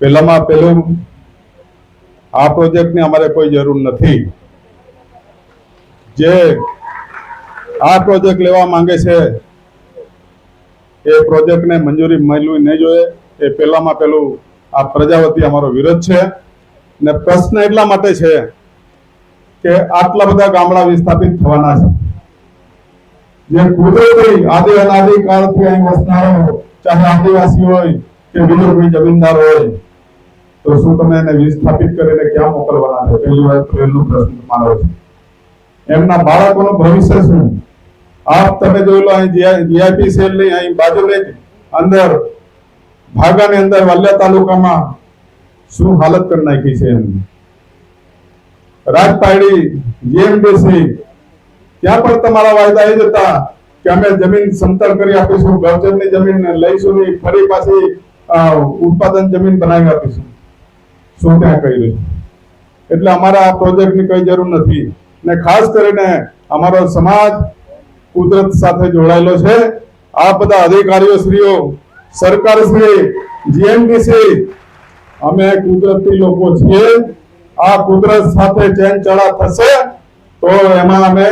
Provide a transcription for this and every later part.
પહેલામાં પહેલું આ પ્રોજેક્ટની અમારે કોઈ જરૂર નથી. જે આ પ્રોજેક્ટ લેવા માંગે છે, એ પ્રોજેક્ટને મંજૂરી મળવી નહીં જોઈએ. એ પહેલામાં પહેલું આ પ્રજાવતી અમારો વિરોધ છે. ને પ્રશ્ન એટલા માટે છે કે આટલા બધા ગામડા વિસ્થાપિત થવાના છે. જે કુદરતી આદિ અનાદિ કાળથી અહીં વસનારો, ચાહે આદિવાસી હોય કે બીજો કોઈ જમીનદાર હોય તો શું તમે એને વિસ્થાપિત કરીને ક્યાં મોકલવાના છે? પહેલી વાર પહેલું પ્રશ્ન તમારો છે. એમના બાળકોનું ભવિષ્ય શું? આપ તમે જોઈ લો, અહીં જીઆઈપી સેલની અહીં બાજુ જ અંદર, ભાગાની અંદર વાલિયા તાલુકામાં શું હાલત કરી નાખી છે એમની રાજપાડી જીએમડીસી, ત્યાં પણ તમારા વાયદા એ જ હતા કે અમે જમીન સમતલ કરી આપીશું, ગૌચરની જમીન લઈશું ફરી પાછી ઉત્પાદન જમીન બનાવી આપીશું. શું કર્યું છે એટલે અમારા આ પ્રોજેક્ટની કઈ જરૂર નથી. ને ખાસ કરીને અમારો સમાજ કુદરત સાથે જોડાયેલો છે. આ બધા અધિકારીઓ શ્રીઓ સરકાર શ્રી જીએમડીસી અમે કુદરતી લોકો છીએ. આ કુદરત સાથે ચેન ચડા થશે તો એમાં અમે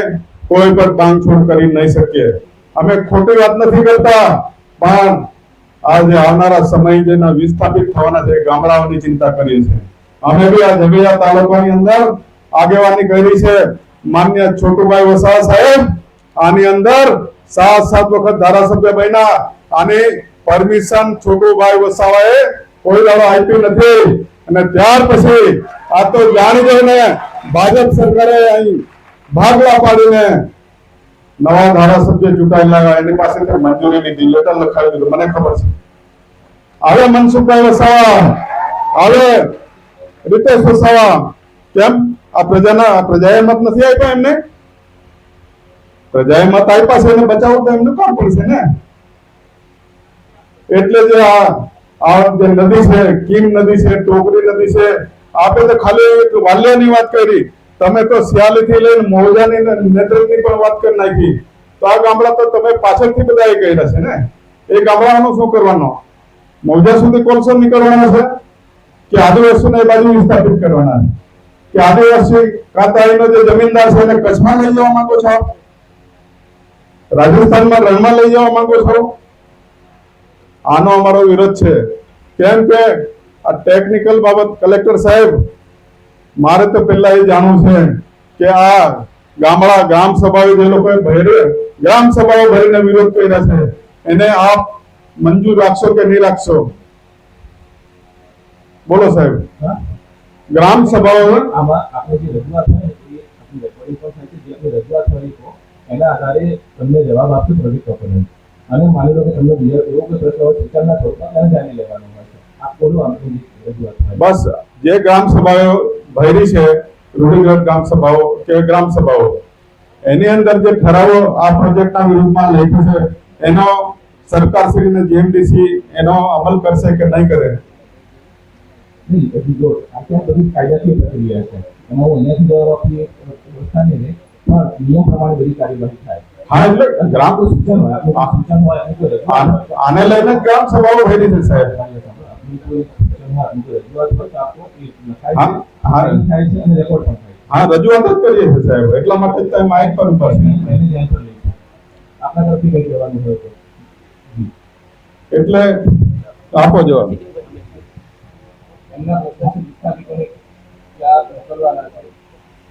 કોઈ પણ બાંધછોડ કરી નહીં શકીએ. અમે ખોટી વાત નથી કરતા, પણ આ જે આવનારા સમય જેના વિસ્થાપિત થવાના છે ગામડાઓની ચિંતા કરીએ છીએ. અમે બી આ જગૈયા તાલુકાની અંદર આગેવાની કરી છે. માન્ય છોટુભાઈ વસાવા સાહેબ, આની અંદર સાત સાત વખત ધારાસભ્ય બન્યા. આની પરમિશન છોટુભાઈ વસાવાએ કોઈ દાડો આપી નથી. અને ત્યાર પછી આ તો જાણી જોઈને ભાજપ સરકારે અહીં ભાગલા પાડીને નવા ધારાસભ્ય ચૂંટાયેલા એની પાસેથી મંજૂરી લીધી લેટર લખાવી મને ખબર છે. હવે મનસુખભાઈ વસાવા. હવે રીતેશ વસાવા. કેમ? આ પ્રજાના પ્રજાએ મત નથી આપ્યા એમને? પ્રજાએ મત આપ્યા છે, એને બચાવવું તો એમને કોણ પડશે ને? એટલે જે આ આ જે નદી છે કિંગ નદી છે, ટોકરી નદી છે, આપે તો ખાલી વાલ્યાની વાત કરી. તમે તો સિયાલીથી લઈને મોજાની નેત્રની પણ વાત કરી નાખી. તો આ ગામડા તો તમે પાછળથી બધા એ કર્યા છે ને? એ ગામડાનું શું કરવાનો? મોજા સુધી કોલસો નીકળવાનો છે? કે આદિવાસીને એ બાજુ વિસ્થાપિત કરવાના કે આદિવાસી કાતાઈનો જે જમીનદાર છે એને કચ્છમાં લઈ જવા માંગો છો? રાજસ્થાનમાં રણમાં લઈ જવા માંગો છો? આનો અમારો વિરોધ છે. કેમ કે આ ટેકનિકલ બાબત કલેક્ટર સાહેબ મારે તો પહેલા એ જાણવું છે કે આ ગામડા ગ્રામ સભાઓ જે લોકોએ ભરે ગ્રામ સભાઓ ભરીને વિરોધ કર્યા છે એને આપ મંજૂર રાખશો કે નહીં રાખશો? બોલો સાહેબ. ગ્રામ સભાઓ આમાં આપણે જે રજૂઆત હોય આપણી રેકોર્ડિંગ પર થાય છે. જે આપણી રજૂઆત હોય એના આધારે તમને જવાબ આપશે અને માની લો કે તમને બીજો એવો કોઈ પ્રશ્ન હોય શિક્ષણના સ્વરૂપમાં તેને જાણી લેવાનો હોય છે. આ બોલો આપણી રજૂઆત બસ જે ગ્રામ સભાઓ ભરી છે રૂઢિગત ગ્રામ સભાઓ કે ગ્રામ સભાઓ. એની અંદર જે ઠરાવો આ પ્રોજેક્ટના વિરુદ્ધમાં લખ્યું છે એનો સરકારશ્રીને જીએમડીસી એનો અમલ કરશે કે નહીં કરે? જો આ ત્યાં બધી કાયદાકીય પ્રક્રિયા છે. એમાં હું અહીંયાથી જવાબ પણ નિયમ પ્રમાણે બધી કાર્યવાહી થાય. હા એટલે ગ્રામ આન- લઈને ગ્રામ સભાઓ ભરી છે સાહેબ. આપણી કોઈ સૂચન હોય આપણી કોઈ રજૂઆત હોય તો આપો એ લખાય હા, છે હા. સાઇન થાય છે અને રેકોર્ડ પણ થાય હા રજૂઆત જ કરીએ છીએ સાહેબ. એટલા માટે જ તમે માઇક પર ઊભા છે. આપણા તરફથી કંઈક દેવાનું હોય તો. એટલે આપો જવાબ. એમના પ્રશ્ન વિસ્થાપિતોને ક્યાં છે.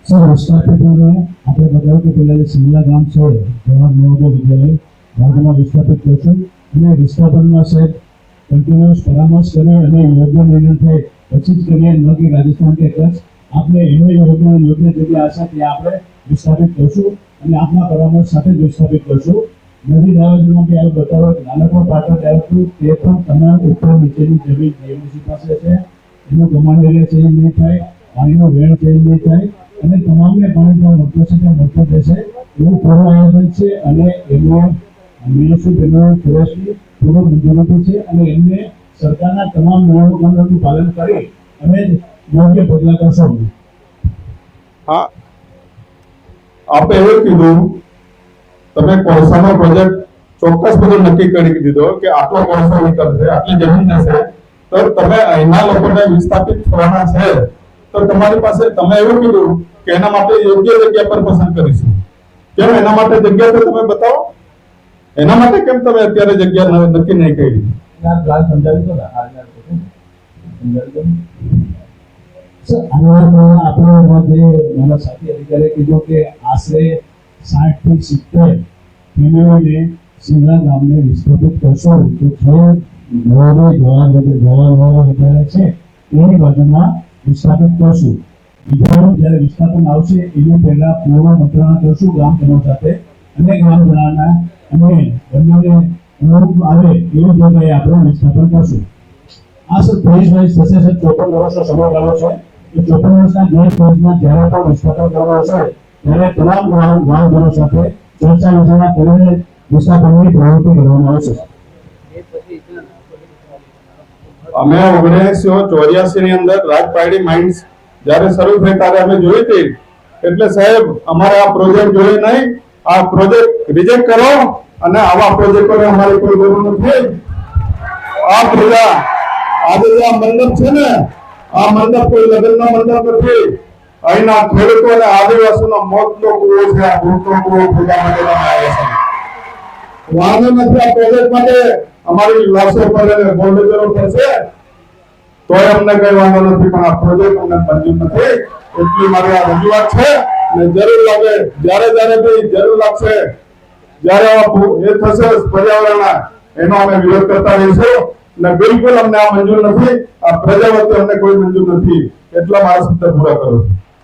સર વિસ્થાપિતોને આપણે બતાવ્યું કે પેલા જે સિમલા ગામ છે જવાહર નવોદય વિદ્યાલય ભાગમાં વિસ્થાપિત કરશું અને વિસ્થાપનમાં સાહેબ કન્ટિન્યુઅસ પરામર્શ કર્યો અને યોગ્ય નિર્ણય થાય. પછી જ કરીએ ન કે રાજસ્થાન કે કચ્છ. આપણે એનો યોગ્ય યોગ્ય જગ્યા હશે ત્યાં આપણે વિસ્થાપિત કરશું અને આપના પરામર્શ સાથે જ વિસ્થાપિત કરશું. નદી ડાયોજનમાં કે એવું બતાવો નાનકડો પાટો ડાયોજન તે પણ તમામ ઉપર નીચેની જમીન જીએમસી પાસે છે. એનો કમાન્ડ એરિયા ચેન્જ નહીં થાય, પાણીનો વેણ ચેન્જ નહીં થાય અને તમામને પાણી મળતો છે તે મળતો રહેશે એવું પૂર્વ આયોજન છે અને એમનો મ્યુનિસિપલ એનો પૂર્વ મંજૂરી છે અને એમને સરકારના તમામ નિયમોનું પાલન કરી અને યોગ્ય પગલાં કરશો હા. આપે એવું કીધું, તમે કોળસાનો પ્રોજેક્ટ ચોક્કસ બધું નક્કી કરી દીધો કે આટલો કોલસો નીકળશે આટલી જમીન હશે તો તમે અહીંના લોકોને વિસ્થાપિત થવાના છે, તો તમારી પાસે, તમે એવું કીધું કે એના માટે યોગ્ય જગ્યા પર પસંદ કરીશું. કેમ એના માટે જગ્યા તો તમે બતાવો? એના માટે કેમ તમે અત્યારે જગ્યા નક્કી નહીં કરી? એની બાજુમાં વિસ્થાપિત કરશું. જ્યારે વિસ્થાપન આવશે, એની પહેલા પૂર્વ મંત્રણા કરશું ગ્રામજનો સાથે. અને ગ્રામ અને બંનેને અનુરૂપ આવે એવી જગ્યાએ આપણે વિસ્થાપન કરશું. આ સર ફેઝ વાઇઝ થશે સર ચોપન વર્ષનો સમયગાળો છે. એ ચોપન વર્ષના ગેર ફેઝમાં જ્યારે પણ વિસ્થાપન કરવાનો હશે, ત્યારે તમામ ગામજનો સાથે ચર્ચા વિચારણા કરીને વિસ્થાપનની પ્રવૃત્તિ કરવામાં આવશે. અમે ઓગણીસો ચોર્યાસી ની અંદર રાજપાડી માઇન્ડ જ્યારે શરૂ થઈ ત્યારે અમે જોઈ હતી. એટલે સાહેબ, અમારે આ પ્રોજેક્ટ જોઈએ નહીં. આ પ્રોજેક્ટ રિજેક્ટ કરો. અને આવા પ્રોજેક્ટોને અમારી કોઈ જરૂર નથી. આ પ્રજા આજે આ મંડપ છે ને, આ મંડપ કોઈ લગ્નનો મંડપ નથી. અહીંના ખેડૂતો અને આદિવાસીનો મોતનો કૂવો છે, આ મોતનો કૂવો પૂજા માટે બનાવ્યો છે. વાંધો નથી આ પ્રોજેક્ટ માટે. અમારી લાશો પર જરૂર પડશે તોય અમને કઈ વાંધો નથી, પણ આ પ્રોજેક્ટ અમને મંજૂર નથી. એટલી મારી આ રજૂઆત છે. અને જરૂર લાગે, જ્યારે જ્યારે બી જરૂર લાગશે જ્યારે એ થશે પર્યાવરણના. એનો અમે વિરોધ કરતા રહીશું. ને બિલકુલ અમને આ મંજૂર નથી. આ પ્રજા વતી અમને કોઈ મંજૂર નથી. એટલા મારા શબ્દ પૂરા કરું